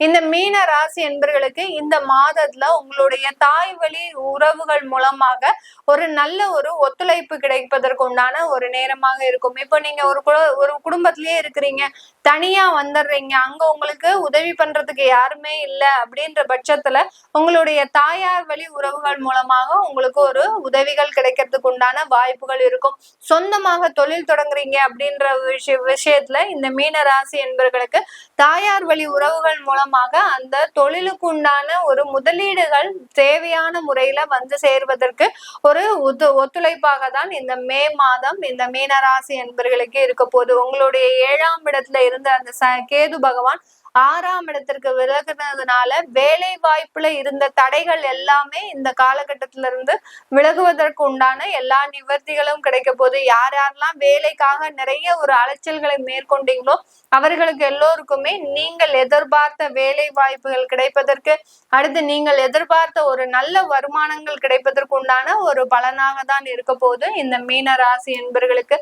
இந்த மீன ராசி என்பர்களுக்கு இந்த மாதத்துல உங்களுடைய தாய் வழி உறவுகள் மூலமாக ஒரு நல்ல ஒரு ஒத்துழைப்பு கிடைப்பதற்கு உண்டான ஒரு நேரமாக இருக்கும். இப்போ நீங்க ஒரு ஒரு குடும்பத்திலேயே இருக்கிறீங்க தனியா வந்துடுறீங்க அங்க உங்களுக்கு உதவி பண்றதுக்கு யாருமே இல்லை அப்படின்ற பட்சத்துல உங்களுடைய தாயார் வழி உறவுகள் மூலமாக உங்களுக்கு ஒரு உதவிகள் கிடைக்கிறதுக்கு உண்டான வாய்ப்புகள் இருக்கும். சொந்தமாக தொழில் தொடங்குறீங்க அப்படின்ற விஷய விஷயத்துல இந்த மீன ராசி என்பர்களுக்கு தாயார் வழி உறவுகள் மூலம் மூலமாக அந்த தொழிலுக்கு உண்டான ஒரு முதலீடுகள் தேவையான முறையில வந்து சேர்வதற்கு ஒரு ஒத்து ஒத்துழைப்பாக தான் இந்த மே மாதம் இந்த மீனராசி என்பர்களுக்கு இருக்க போகுது. உங்களுடைய ஏழாம் இடத்துல இருந்த அந்த கேது பகவான் ஆறாம் இடத்திற்கு விலகுனதுனால வேலை வாய்ப்புல இருந்த தடைகள் எல்லாமே இந்த காலகட்டத்தில இருந்து விலகுவதற்கு உண்டான எல்லா நிவர்த்திகளும் கிடைக்க போது யார் யாரெல்லாம் வேலைக்காக நிறைய ஒரு அலைச்சல்களை மேற்கொண்டீங்களோ அவர்களுக்கு எல்லோருக்குமே நீங்கள் எதிர்பார்த்த வேலை வாய்ப்புகள் கிடைப்பதற்கு அடுத்து நீங்கள் எதிர்பார்த்த ஒரு நல்ல வருமானங்கள் கிடைப்பதற்கு உண்டான ஒரு பலனாக தான் இருக்க போது இந்த மீன ராசி என்பர்களுக்கு